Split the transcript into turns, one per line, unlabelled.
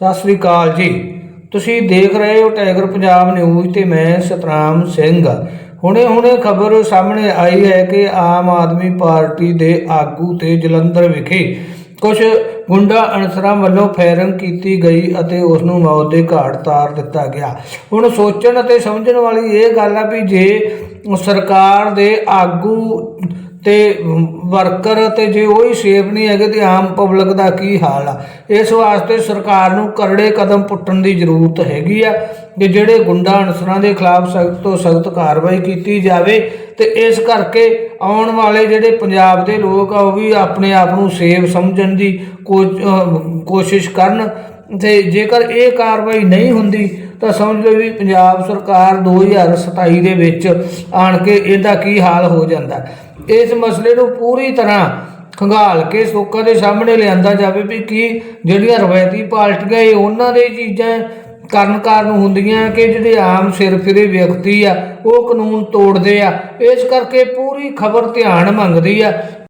ਸਤਿ ਸ੍ਰੀ ਅਕਾਲ ਜੀ। ਤੁਸੀਂ ਦੇਖ ਰਹੇ ਹੋ ਟਾਈਗਰ ਪੰਜਾਬ ਨਿਊਜ਼ ਤੇ ਮੈਂ ਸਤਨਾਮ ਸਿੰਘ। ਹੁਣੇ-ਹੁਣੇ ਖਬਰ ਸਾਹਮਣੇ ਆਈ ਹੈ ਕਿ ਆਮ ਆਦਮੀ ਪਾਰਟੀ ਦੇ ਆਗੂ ਤੇ ਜਲੰਧਰ ਵਿਖੇ ਕੁਝ ਗੁੰਡਾ ਅਨਸਰਾਂ ਵੱਲੋਂ ਫਾਇਰਿੰਗ ਕੀਤੀ ਗਈ ਅਤੇ ਉਸ ਨੂੰ ਮੌਤ ਦੇ ਘਾਟ ਤਾਰ ਦਿੱਤਾ ਗਿਆ। ਹੁਣ ਸੋਚਣ ਅਤੇ ਸਮਝਣ ਵਾਲੀ ਇਹ ਗੱਲ ਆ ਵੀ ਜੇ ਸਰਕਾਰ ਦੇ ਆਗੂ ਤੇ ਵਰਕਰ ਤੇ ਜੇ ਉਹ ਹੀ ਸੇਫ ਨਹੀਂ ਹੈਗੇ ਤੇ ਆਮ ਪਬਲਿਕ ਦਾ ਕੀ ਹਾਲ ਆ? ਇਸ ਵਾਸਤੇ ਸਰਕਾਰ ਨੂੰ ਕਰੜੇ ਕਦਮ ਪੁੱਟਣ ਦੀ ਜ਼ਰੂਰਤ ਹੈਗੀ ਆ ਕਿ ਜਿਹੜੇ ਗੁੰਡਾ ਅਨਸਰਾਂ ਦੇ ਖਿਲਾਫ ਸਖਤ ਤੋਂ ਸਖਤ ਕਾਰਵਾਈ ਕੀਤੀ ਜਾਵੇ ਤੇ ਇਸ ਕਰਕੇ ਆਉਣ ਵਾਲੇ ਜਿਹੜੇ ਪੰਜਾਬ ਦੇ ਲੋਕ ਆ, ਉਹ ਵੀ ਆਪਣੇ ਆਪ ਨੂੰ ਸੇਫ ਸਮਝਣ ਦੀ ਕੋਸ਼ਿਸ਼ ਕਰਨ ਤੇ ਜੇਕਰ ਇਹ ਕਾਰਵਾਈ ਨਹੀਂ ਹੁੰਦੀ ਤਾਂ ਸਮਝ ਲਓ ਵੀ ਪੰਜਾਬ ਸਰਕਾਰ 2027 ਦੇ ਵਿੱਚ ਆਣ ਕੇ ਇਹਦਾ ਕੀ ਹਾਲ ਹੋ ਜਾਂਦਾ। ਇਸ ਮਸਲੇ ਨੂੰ ਪੂਰੀ ਤਰ੍ਹਾਂ ਖੰਗਾਲ ਕੇ ਲੋਕਾਂ ਦੇ ਸਾਹਮਣੇ ਲਿਆਂਦਾ ਜਾਵੇ ਵੀ ਕੀ ਜਿਹੜੀਆਂ ਰਵਾਇਤੀ ਪਾਰਟੀਆਂ ਇਹ ਉਹਨਾਂ ਦੇ ਚੀਜ਼ਾਂ ਕਰਨ ਕਾਰਨ ਹੁੰਦੀਆਂ ਕਿ ਜਿਹੜੇ ਆਮ ਸਿਰਫਿਰੇ ਵਿਅਕਤੀ ਆ, ਉਹ ਕਾਨੂੰਨ ਤੋੜਦੇ ਆ। ਇਸ ਕਰਕੇ ਪੂਰੀ ਖਬਰ ਧਿਆਨ ਮੰਗਦੀ ਆ।